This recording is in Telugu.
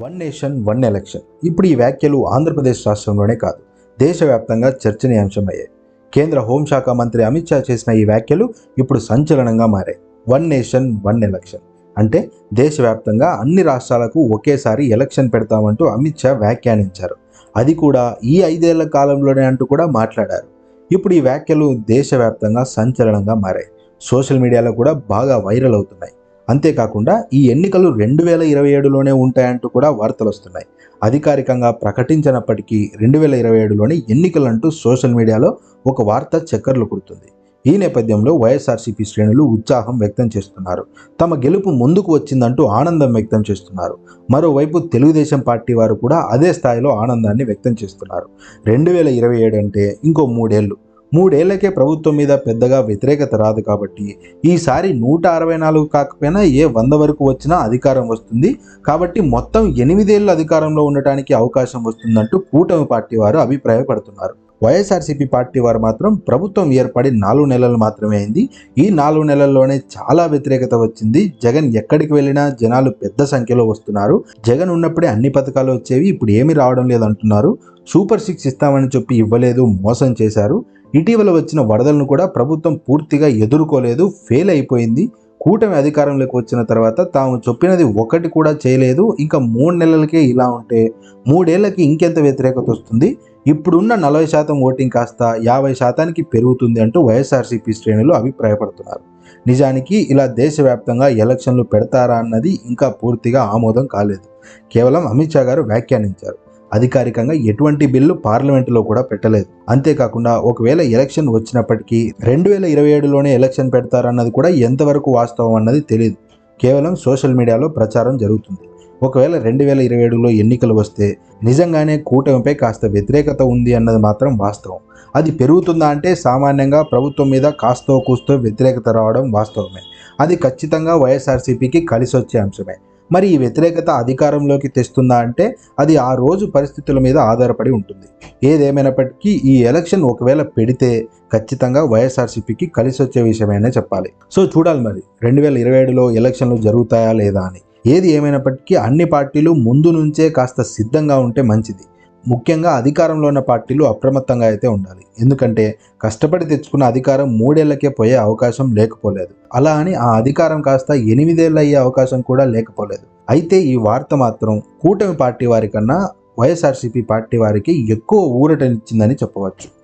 వన్ నేషన్ వన్ ఎలక్షన్ ఇప్పుడు ఈ వ్యాఖ్యలు ఆంధ్రప్రదేశ్ రాష్ట్రంలోనే కాదు దేశవ్యాప్తంగా చర్చనీయాంశమయ్యాయి. కేంద్ర హోంశాఖ మంత్రి అమిత్ షా చేసిన ఈ వ్యాఖ్యలు ఇప్పుడు సంచలనంగా మారాయి. వన్ నేషన్ వన్ ఎలక్షన్ అంటే దేశవ్యాప్తంగా అన్ని రాష్ట్రాలకు ఒకేసారి ఎలక్షన్ పెడతామంటూ అమిత్ షా వ్యాఖ్యానించారు. అది కూడా ఈ ఐదేళ్ళ కాలంలోనే అంటూ కూడా మాట్లాడారు. ఇప్పుడు ఈ వ్యాఖ్యలు దేశవ్యాప్తంగా సంచలనంగా మారాయి. సోషల్ మీడియాలో కూడా బాగా వైరల్ అవుతున్నాయి. అంతేకాకుండా ఈ ఎన్నికలు రెండు వేల ఇరవై ఏడులోనే ఉంటాయంటూ కూడా వార్తలు వస్తున్నాయి. అధికారికంగా ప్రకటించినప్పటికీ రెండు వేల ఇరవై ఏడులోని ఎన్నికలంటూ సోషల్ మీడియాలో ఒక వార్త చక్కర్లు కుడుతుంది. ఈ నేపథ్యంలో వైఎస్ఆర్సీపీ శ్రేణులు ఉత్సాహం వ్యక్తం చేస్తున్నారు. తమ గెలుపు ముందుకు వచ్చిందంటూ ఆనందం వ్యక్తం చేస్తున్నారు. మరోవైపు తెలుగుదేశం పార్టీ వారు కూడా అదే స్థాయిలో ఆనందాన్ని వ్యక్తం చేస్తున్నారు. రెండు వేల ఇరవై ఏడు అంటే ఇంకో మూడేళ్ళు మూడేళ్ళకే ప్రభుత్వం మీద పెద్దగా వ్యతిరేకత రాదు కాబట్టి ఈసారి నూట అరవై నాలుగు కాకపోయినా ఏ వంద వరకు వచ్చినా అధికారం వస్తుంది. కాబట్టి మొత్తం ఎనిమిదేళ్ళు అధికారంలో ఉండటానికి అవకాశం వస్తుందంటూ కూటమి పార్టీ వారు అభిప్రాయపడుతున్నారు. వైఎస్ఆర్సీపీ పార్టీ వారు మాత్రం ప్రభుత్వం ఏర్పడి నాలుగు నెలలు మాత్రమే అయింది. ఈ నాలుగు నెలల్లోనే చాలా వ్యతిరేకత వచ్చింది. జగన్ ఎక్కడికి వెళ్ళినా జనాలు పెద్ద సంఖ్యలో వస్తున్నారు. జగన్ ఉన్నప్పుడే అన్ని పథకాలు వచ్చేవి ఇప్పుడు ఏమీ రావడం లేదంటున్నారు. సూపర్ సిక్స్ ఇస్తామని చెప్పి ఇవ్వలేదు మోసం చేశారు. ఇటీవల వచ్చిన వరదలను కూడా ప్రభుత్వం పూర్తిగా ఎదుర్కోలేదు ఫెయిల్ అయిపోయింది. కూటమి అధికారంలోకి వచ్చిన తర్వాత తాము చెప్పినది ఒకటి కూడా చేయలేదు. ఇంకా మూడు నెలలకే ఇలా ఉంటే మూడేళ్ళకి ఇంకెంత వ్యతిరేకత వస్తుంది? ఇప్పుడున్న నలభై శాతం ఓటింగ్ కాస్త యాభై శాతానికి పెరుగుతుంది అంటూ వైఎస్ఆర్సీపీ శ్రేణులు అభిప్రాయపడుతున్నారు. నిజానికి ఇలా దేశవ్యాప్తంగా ఎలక్షన్లు పెడతారా అన్నది ఇంకా పూర్తిగా ఆమోదం కాలేదు. కేవలం అమిత్ షా గారు వ్యాఖ్యానించారు. అధికారికంగా ఎటువంటి బిల్లు పార్లమెంటులో కూడా పెట్టలేదు. అంతేకాకుండా ఒకవేళ ఎలక్షన్ వచ్చినప్పటికీ రెండు వేల ఇరవై ఏడులోనే ఎలక్షన్ పెడతారన్నది కూడా ఎంతవరకు వాస్తవం అన్నది తెలియదు కేవలం సోషల్ మీడియాలో ప్రచారం జరుగుతుంది. ఒకవేళ రెండు వేల ఇరవై ఏడులో ఎన్నికలు వస్తే నిజంగానే కూటమిపై కాస్త వ్యతిరేకత ఉంది అన్నది మాత్రం వాస్తవం. అది పెరుగుతుందా అంటే సామాన్యంగా ప్రభుత్వం మీద కాస్తో కూస్తో వ్యతిరేకత రావడం వాస్తవమే. అది ఖచ్చితంగా వైఎస్ఆర్సీపీకి కలిసి వచ్చే అంశమే. మరి ఈ వ్యతిరేకత అధికారంలోకి తెస్తుందా అంటే అది ఆ రోజు పరిస్థితుల మీద ఆధారపడి ఉంటుంది. ఏదేమైనప్పటికీ ఈ ఎలక్షన్ ఒకవేళ పెడితే ఖచ్చితంగా వైఎస్ఆర్సీపీకి కలిసి వచ్చే విషయమైనా చెప్పాలి. సో చూడాలి మరి రెండు వేల ఇరవై ఏడులో ఎలక్షన్లు జరుగుతాయా లేదా అని. ఏది ఏమైనప్పటికీ అన్ని పార్టీలు ముందు నుంచే కాస్త సిద్ధంగా ఉంటే మంచిది. ముఖ్యంగా అధికారంలో ఉన్న పార్టీలు అప్రమత్తంగా అయితే ఉండాలి. ఎందుకంటే కష్టపడి తెచ్చుకున్న అధికారం మూడేళ్ళకే పోయే అవకాశం లేకపోలేదు. అలా అని ఆ అధికారం కాస్త ఎనిమిదేళ్ళు అయ్యే అవకాశం కూడా లేకపోలేదు. అయితే ఈ వార్త మాత్రం కూటమి పార్టీ వారి కన్నా వైఎస్ఆర్సీపీ పార్టీ వారికి ఎక్కువ ఊరటనిచ్చిందని చెప్పవచ్చు.